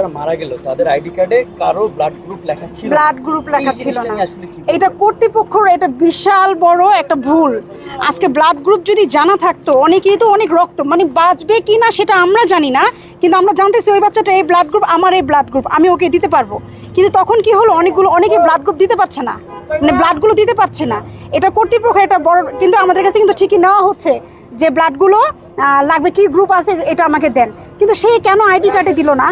যারা মারা গেল তাদের আইডি কার্ডে কারও ব্লাড গ্রুপ লেখা ছিল। ব্লাড গ্রুপ লেখা ছিল না? এটা কর্তৃপক্ষর এটা বিশাল বড় একটা ভুল। আজকে ব্লাড গ্রুপ যদি জানা থাকতো অনেকেই তো অনেক রক্ত মানে বাঁচবে কি না সেটা আমরা জানি না কিন্তু আমরা জানতেছি ওই বাচ্চাটা এই ব্লাড গ্রুপ আমার এই ব্লাড গ্রুপ আমি ওকে দিতে পারব। কিন্তু তখন কি হলো? অনেকগুলো অনেকে ব্লাড গ্রুপ দিতে পারছে না। মানে ব্লাডগুলো দিতে পারছে না। এটা কর্তৃপক্ষ এটা বড় কিন্তু আমাদের কাছে কিন্তু ঠিকই নেওয়া হচ্ছে যে ব্লাডগুলো লাগবে কি গ্রুপ আছে এটা আমাকে দেন। কিন্তু সে কেন আইডি কার্ডে দিল না?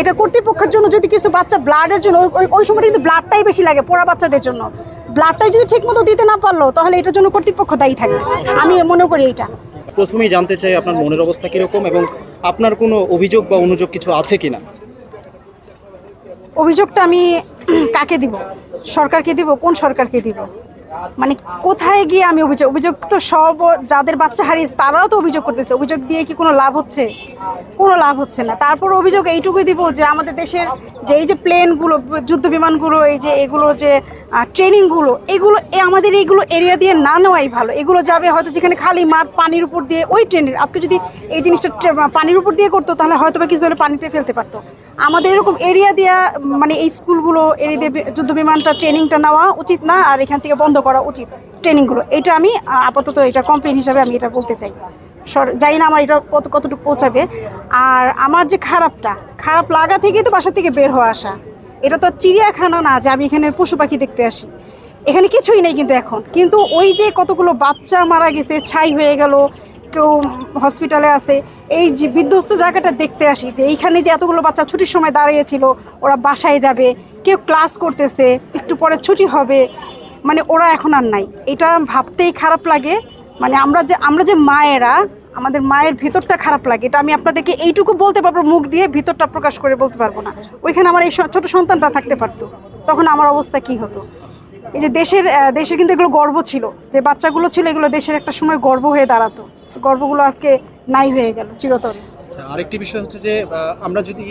এটা কর্তৃপক্ষের জন্য যদি কিছু বাচ্চা ব্লাডের জন্য ওই- ওই- ওই সময় কিন্তু ব্লাডটাই বেশি লাগে পোড়া বাচ্চাদের জন্য। ব্লাডটাই যদি ঠিক মতো দিতে না পারল তাহলে এটার জন্য কর্তৃপক্ষ দায়ী থাকবে। আমি মনে করি এইটা প্রথমেই জানতে চাই আপনার মনের অবস্থা কীরকম এবং আপনার কোনো অভিযোগ বা অনুযোগ কিছু আছে কিনা? অভিযোগটা আমি কাকে দিব? সরকারকে দিব? কোন সরকারকে দিব? মানে কোথায় গিয়ে আমি অভিযোগ অভিযোগ তো সব যাদের বাচ্চা হারিয়েছে তারাও তো অভিযোগ করতেছে। অভিযোগ দিয়ে কি কোনো লাভ হচ্ছে? কোনো লাভ হচ্ছে না। তারপর অভিযোগ এইটুকুই দিব যে আমাদের দেশের যে এই যে প্লেনগুলো যুদ্ধ বিমানগুলো, এই যে এগুলো যে ট্রেনিংগুলো এগুলো আমাদের এইগুলো এরিয়া দিয়ে না নেওয়াই ভালো। এগুলো যাবে হয়তো যেখানে খালি মাঠ, পানির উপর দিয়ে, ওই ট্রেনের আজকে যদি এই জিনিসটা পানির উপর দিয়ে করতো, তাহলে হয়তো বা কিছু হলে পানিতে ফেলতে পারতো। আমাদের এরকম এরিয়া দিয়া মানে এই স্কুলগুলো এরিয়া দিয়ে যুদ্ধ বিমানটা ট্রেনিংটা নেওয়া উচিত না, আর এখান থেকে বন্ধ করা উচিত ট্রেনিংগুলো এটা আমি আপাতত এটা কমপ্লেন হিসাবে আমি এটা বলতে চাই। জানি না আমার এটা কত, কতটুকু পৌঁছাবে। আর আমার যে খারাপটা, খারাপ লাগা থেকেই তো বাসা থেকে বের হওয়া আসা। এটা তো চিড়িয়াখানা না যে আমি এখানে পশু পাখি দেখতে আসি। এখানে কিছুই নেই কিন্তু এখন। কিন্তু ওই যে কতগুলো বাচ্চা মারা গেছে, ছাই হয়ে গেল, কেউ হসপিটালে আছে, এই যে বিধ্বস্ত জায়গাটা দেখতে আসি যে এইখানে যে এতগুলো বাচ্চা ছুটির সময় দাঁড়িয়েছিল ওরা বাসায় যাবে, কেউ ক্লাস করতেছে, একটু পরে ছুটি হবে মানে ওরা এখন আর নাই। এটা ভাবতেই খারাপ লাগে। মানে আমরা যে আমরা যে মায়েরা আমাদের মায়ের ভিতরটা খারাপ লাগে। এটা আমি আপনাদেরকে এইটুকু বলতে পারব মুখ দিয়ে ভিতরটা প্রকাশ করে বলতে পারব না। ওইখানে আমার এই ছোট সন্তানটা থাকতে পারতো। তখন আমার অবস্থা কি হতো? এই যে দেশের দেশের কিন্তু এগুলো গর্ব ছিল। যে বাচ্চাগুলো ছিল এগুলো দেশের একটা সময় গর্ব হয়ে দাঁড়াতো। গর্বগুলো আজকে নাই হয়ে গেল চিরতরে। আচ্ছা আরেকটি বিষয় হচ্ছে যে আমরা যদি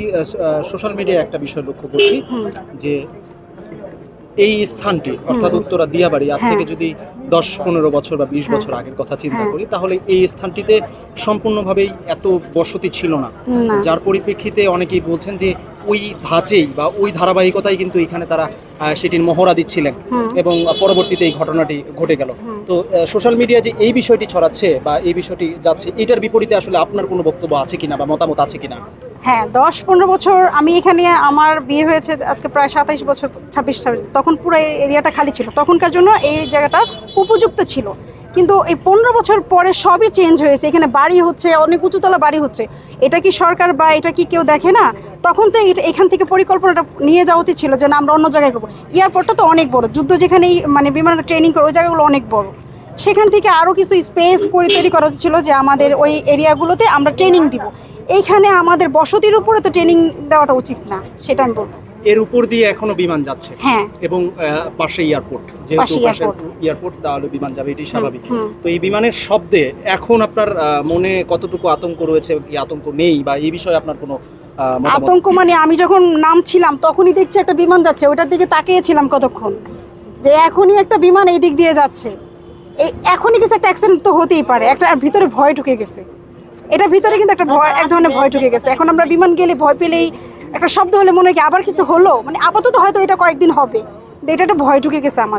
সোশ্যাল মিডিয়ায় একটা বিষয় লক্ষ্য করছি যে এই স্থানটি অর্থাৎ উত্তরা দিয়াবাড়ি আজ হ্যাঁ। থেকে যদি দশ পনেরো বছর বা বিশ হ্যাঁ। বছর আগের কথা চিন্তা হ্যাঁ। করি তাহলে এই স্থানটিতে সম্পূর্ণভাবেই এত বসতি ছিল না না যার পরিপ্রেক্ষিতে অনেকেই বলছেন যে ওই ধাঁচেই বা ওই ধারাবাহিকতাই কিন্তু এখানে তারা সেটির মহড়া দিচ্ছিলেন এবং পরবর্তীতে এই ঘটনাটি ঘটে গেল। তো সোশ্যাল মিডিয়া যে এই বিষয়টি ছড়াচ্ছে বা এই বিষয়টি যাচ্ছে এটার বিপরীতে আসলে আপনার কোনো বক্তব্য আছে কিনা বা মতামত আছে কিনা? হ্যাঁ দশ পনেরো বছর আমি এখানে আমার বিয়ে হয়েছে আজকে প্রায় সাতাইশ বছর ছাব্বিশ ছাব্বিশ তখন পুরো এই এরিয়াটা খালি ছিল। তখনকার জন্য এই জায়গাটা উপযুক্ত ছিল। কিন্তু এই পনেরো বছর পরে সবই চেঞ্জ হয়েছে। এখানে বাড়ি হচ্ছে, অনেক উঁচুতলা বাড়ি হচ্ছে। এটা কি সরকার বা এটা কি কেউ দেখে না? তখন তো এটা এখান থেকে পরিকল্পনাটা নিয়ে যাওয়া উচিত ছিল যে, না, আমরা অন্য জায়গায় করব। এয়ারপোর্টটা তো অনেক বড়। যুদ্ধ যেখানেই মানে বিমান ট্রেনিং করে, ওই জায়গাগুলো অনেক বড়। সেখান থেকে আরও কিছু স্পেস করে তৈরি করা ছিল যে, আমাদের ওই এরিয়াগুলোতে আমরা ট্রেনিং দিব। এইখানে আমাদের বসতির উপরে তো ট্রেনিং দেওয়াটা উচিত না, সেটা আমি বলব। এর উপর দিয়ে এখনও বিমান যাচ্ছে। হ্যাঁ। এবং পাশে এয়ারপোর্ট যেহেতু পাশে এয়ারপোর্ট। তাহলে বিমান যাবে এটি স্বাভাবিক। তো এই বিমানের শব্দে এখন আপনার আহ, মনে কতটুকু আতঙ্ক রয়েছে কি আতঙ্ক নেই বা এই বিষয়ে আপনার কোনো আতঙ্ক মানে আমি যখন নামছিলাম তখনই দেখছি একটা বিমান যাচ্ছে ওটার দিকে তাকিয়েছিলাম কতক্ষণ। যে এখনই একটা বিমান এই দিক দিয়ে যাচ্ছে। এই এখনই কিছু একটা অ্যাক্সিডেন্ট তো হতেই পারে একটা আর ভিতরে ভয় ঢুকে গেছে। এটা ভিতরে কিন্তু একটা ভয় এক ধরনের ভয় ঢুকে গেছে। এখন আমরা বিমান গেলে ভয় পেলেই একটা শব্দ হলে মনে হয় কি আবার কিছু হলো? মানে আপাতত হয়তো এটা কয়েকদিন হবে। এটা একটা ভয় ঢুকে গেছে আমার।